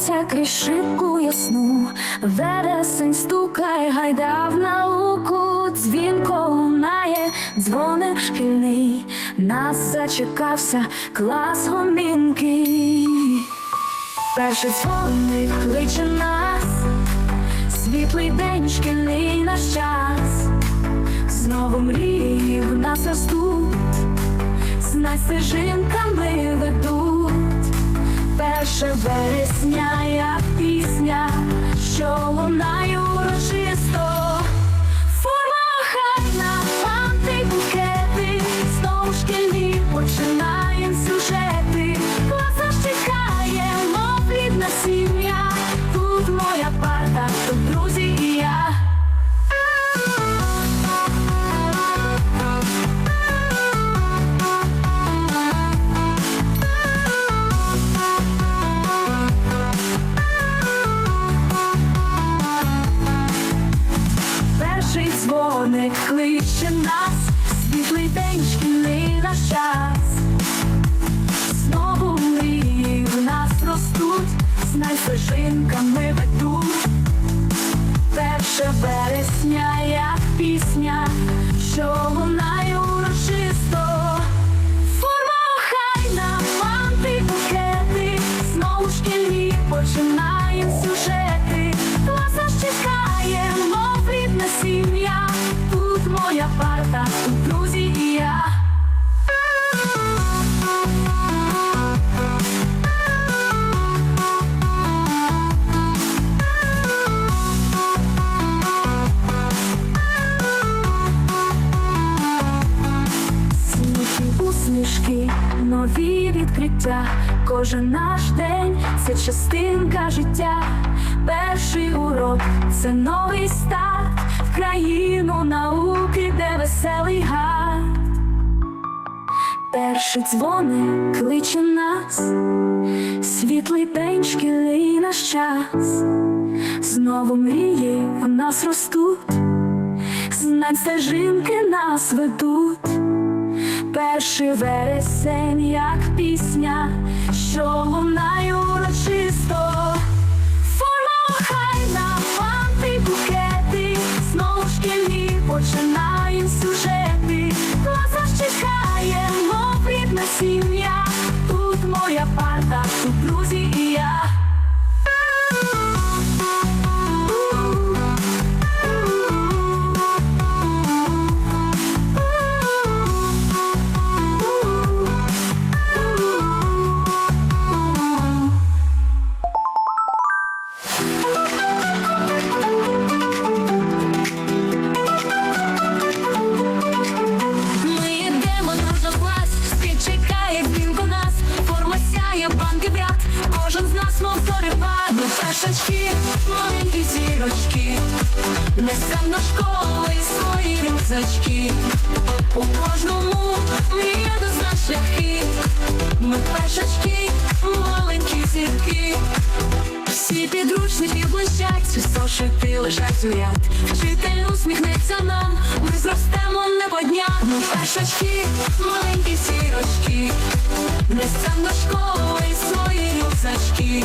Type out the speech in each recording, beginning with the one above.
лється крізь ясну, вересень стукає, гайда в науку, дзвінко лунає, дзвоник шкільний, нас зачекався клас гомінки. Перший дзвоник кличе нас, світлий день шкільний наш час, знову мрії в нас ростуть, знай стежинками ведуть. Дзвоник кличе нас, світлий день шкільний наш час. Знову мрії в нас ростуть, знай стежинками ведуть. Перше вересня, як пісня, що лунає урочисто. Форма охайна, манти, букети, знову шкільні починаєм сюжети. Тут Кожен наш день це частинка життя. Перший урок це новий старт в країну науки, де веселий гад. Перший дзвоник кличе нас, світлий день шкільний наш час. Знову мрії в нас ростуть, знать стежинки нас ведуть. Перший вересень, як пісня, що лунає урочисто. Форма охайна, фанти, букети, знову шкільні починаєм сюжети. глаза чекає, мов рідна сім'я. Тут моя парта, ми маленькі зірочки, несем до школи свої рюкзачки, у кожному мрія до знак шляхи, ми першачки, маленькі зірки. Всі підручники блищать, всі зошити лежать у ряд. Вчитель усміхнеться нам, ми зростемо не дня. Ми першачки, маленькі сірочки, несем до школи рюкзачки.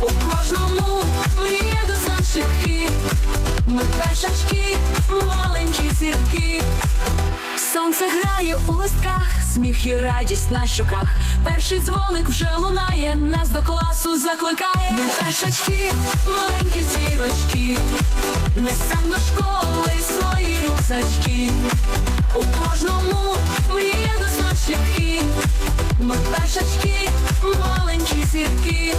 У кожному мрія до шляхи. Ми першачки, маленькі зірки. Сонце грає у листках, сміх і радість на щоках. Перший дзвоник вже лунає, нас до класу закликає. Ми першачки, маленькі зірочки, несем до школи свої рюкзачки. У кожному мрія до шляхи. Ми першачки, зірки.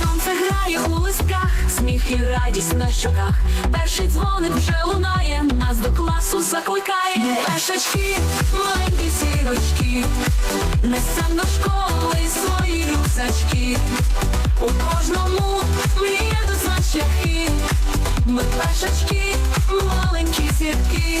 Сонце грає у листках, сміх і радість на щоках. Перший дзвоник вже лунає, нас до класу закликає. Першачки, маленькі сірочки, несем до школи свої рюкзачки. У кожному мрія до шляхи. Ми першачки, маленькі зірки.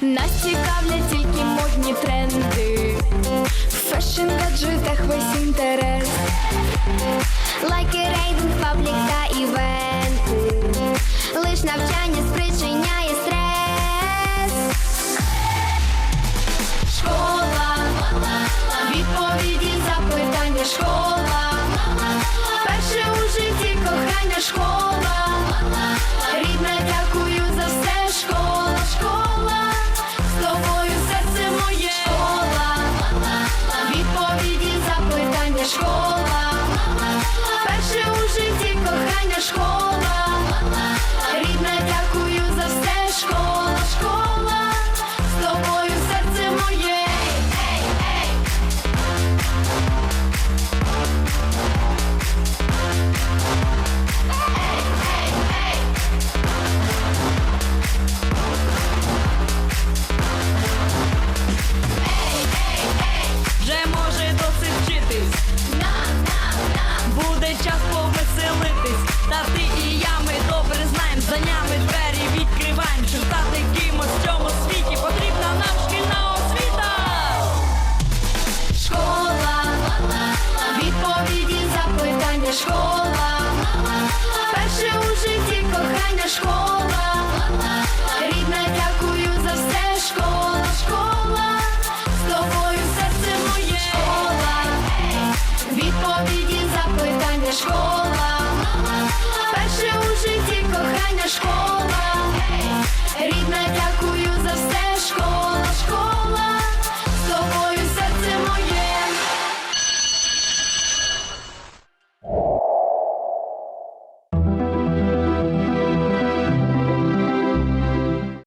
Нас цікавлять тільки модні тренди, фешн гаджетах весь інтерес, лайки, рейдинг, паблік та івенти, лиш навчання спричиняє.